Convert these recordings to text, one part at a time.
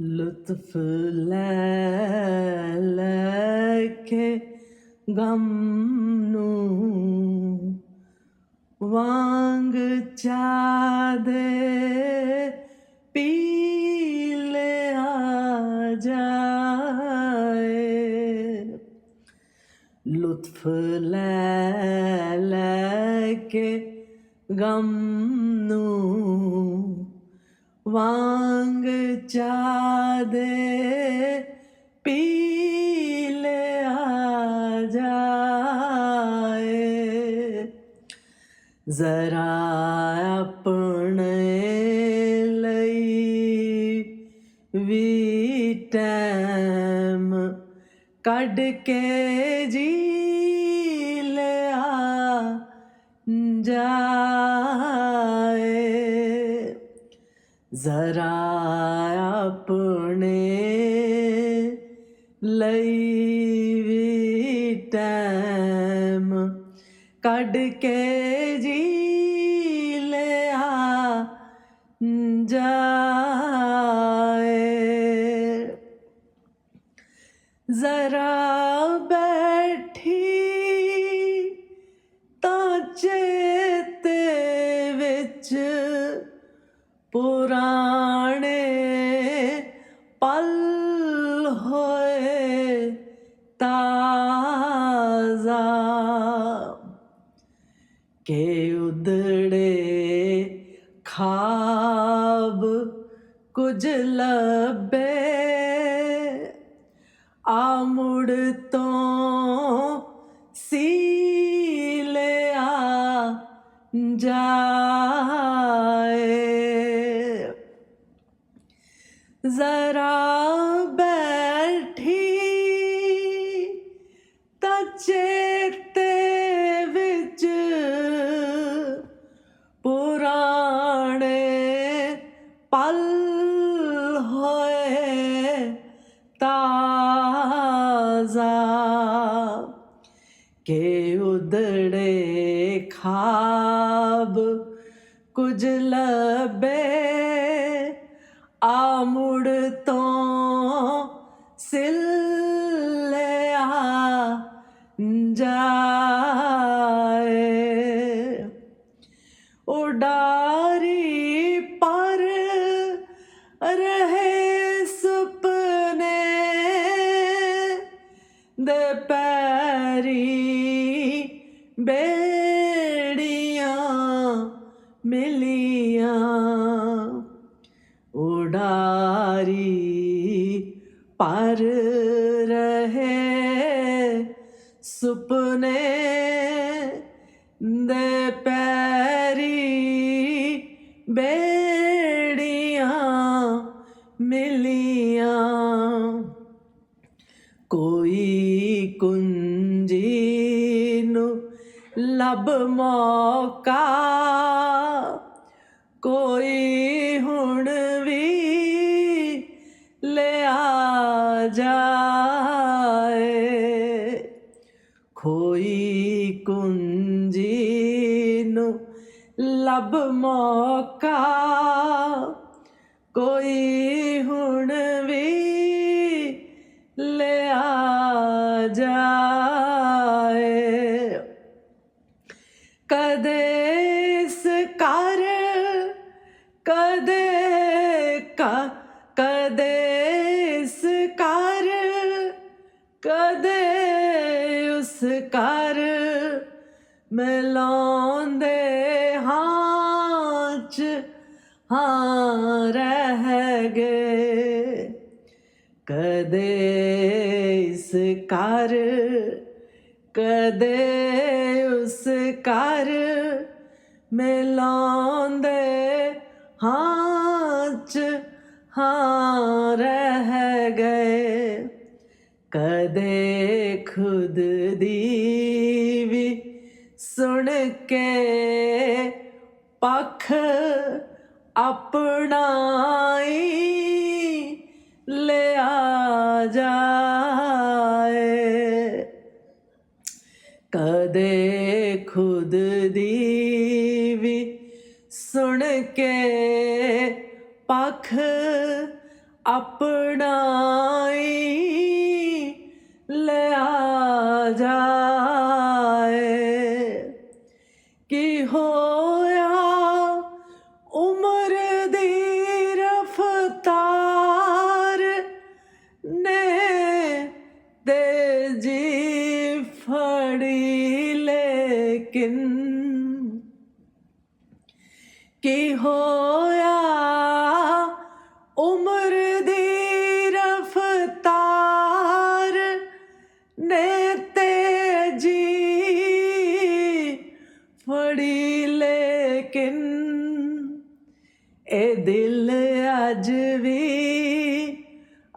ਲੁਤਫ ਲੈ ਲੈ ਕੇ ਗਮ ਨੂੰ ਵਾਂਗ ਚਾਦੇ ਪੀ ਆ ਜਾਏ ਲੁਤਫ ਲੈ ਲੈ ਕੇ ਗਮ ਨੂੰ ਵਾਂਗ ਚਾਦੇ ਪੀ ਲਿਆ ਜਾਏ। ਜ਼ਰਾ ਆਪਣੇ ਲਈ ਵੀ ਟੈਮ ਕੱਢ ਕੇ ਜੀ ਲਿਆ ਜਾਏ। ਜ਼ਰਾ ਆਪਣੇ ਲਈ ਵੀ ਟੈਮ ਕੱਢ ਕੇ ਜੀ ਲਿਆ ਜਾਏ। ਜ਼ਰਾ ਪਲ ਹੋਏ ਤਾਜ਼ਾ ਕਿ ਉਦੜੇ ਖਾਬ ਕੁਝ ਲੱਭੇ ਆ ਮੁੜ ਤੋਂ ਸੀ ਲਿਆ ਜਾ ਜ਼ਰਾ ਬੈਠੀ ਤਾਂ ਚੇਤੇ ਵਿੱਚ ਪੁਰਾਣੇ ਪਲ ਹੋਏ ਤਾਜ਼ਾ। ਕੇ ਉਦੜੇ ਖਾਬ ਕੁਝ ਲੱਭੇ ਆ ਮੁੜ ਤੋਂ ਉਡਾਰੀ ਪਰ ਰਹੇ ਸੁਪਨੇ ਦੇ ਪੈਰੀ ਬੇੜੀਆਂ ਮਿਲੀਆਂ। ਕੋਈ ਕੁੰਜੀ ਨੂੰ ਲੱਭ ਮੌਕਾ, ਕੋਈ ਹੁਣ ਵੀ ਲਿਆ ਜਾਏ। ਕੋਈ ਕੁੰਜੀ ਨੂੰ ਲੱਭ ਮੌਕਾ। ਕੋਈ ਹੁਣ ਕਦੇ ਇਸ ਕਰ ਕਦੇ ਉਸ ਕਰ। ਮਿਲਾਉਂਦੇ ਹਾਂ ਚ ਹਾਂ ਰਹਿ ਗਏ। ਕਦੇ ਇਸ ਕਰ ਕਦੇ ਉਸ ਕਰ ਮਿਲਾਉਂਦੇ ਹਾਂ ਕਦੇ ਖੁਦ ਦੀ ਵੀ ਸੁਣ ਕੇ ਪੱਖ ਆਪਣਾਈ ਲਿਆ ਜਾਏ। ਕਦੇ ਖੁਦ ਦੀ ਵੀ ਸੁਣ ਕੇ ਪੱਖ ਆਪਣਾਈ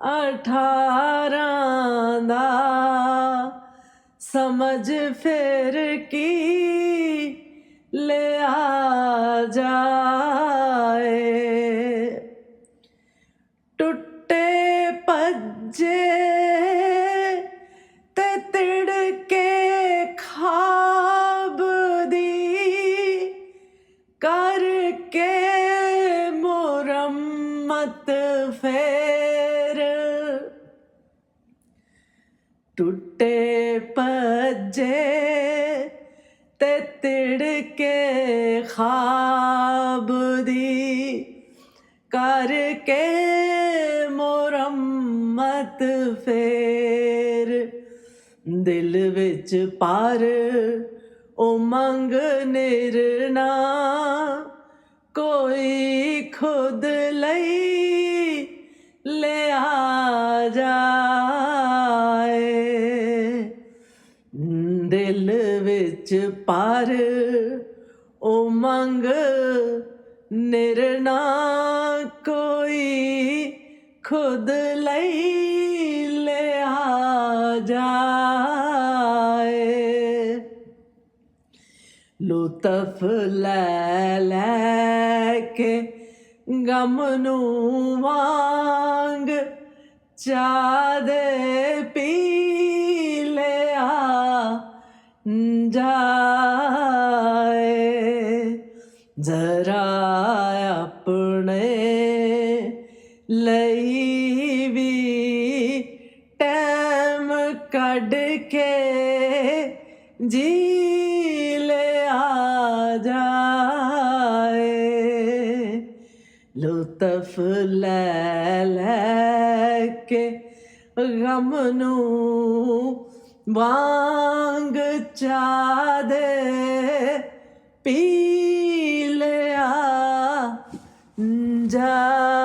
ਅਠਾਰਾਂ ਦਾ। ਸਮਝ ਫਿਰ ਕੀ ਲਿਆ ਜਾਏ? ਟੁੱਟੇ ਭੱਜੇ ਟੁੱਟੇ ਭੱਜੇ ਤੇ ਤਿੜਕੇ ਖਾਬ ਦੀ ਕਰਕੇ ਮੁਰੰਮਤ ਫੇਰ ਦਿਲ ਵਿੱਚ ਪਾਰ ਉਮੰਗ ਨਿਰਣਾ ਕੋਈ ਖੁਦ ਲਈ ਲਿਆ ਜਾ ਦਿਲ ਵਿੱਚ ਪਰ ਉਮੰਗ ਨਿਰਣਾ ਕੋਈ ਖੁਦ ਲਈ ਲਿਆ ਜਾਏ। ਲੁਤਫ ਲੈ ਲੈ ਕੇ ਗਮ ਨੂੰ ਵਾਂਗ ਚਾਦੇ ਪੀ ਜਾਏ ਜ਼ਰਾ ਆਪਣੇ ਲਈ ਵੀ ਟਾਈਮ ਕੱਢ ਕੇ ਜੀ ਲਿਆ ਜਾਏ ਲੁਤਫ ਲੈ ਲੈ ਕੇ ਗਮ ਨੂੰ ਵਾਂਗ ਚਾਦੇ ਪੀ ਲਿਆ ਜਾ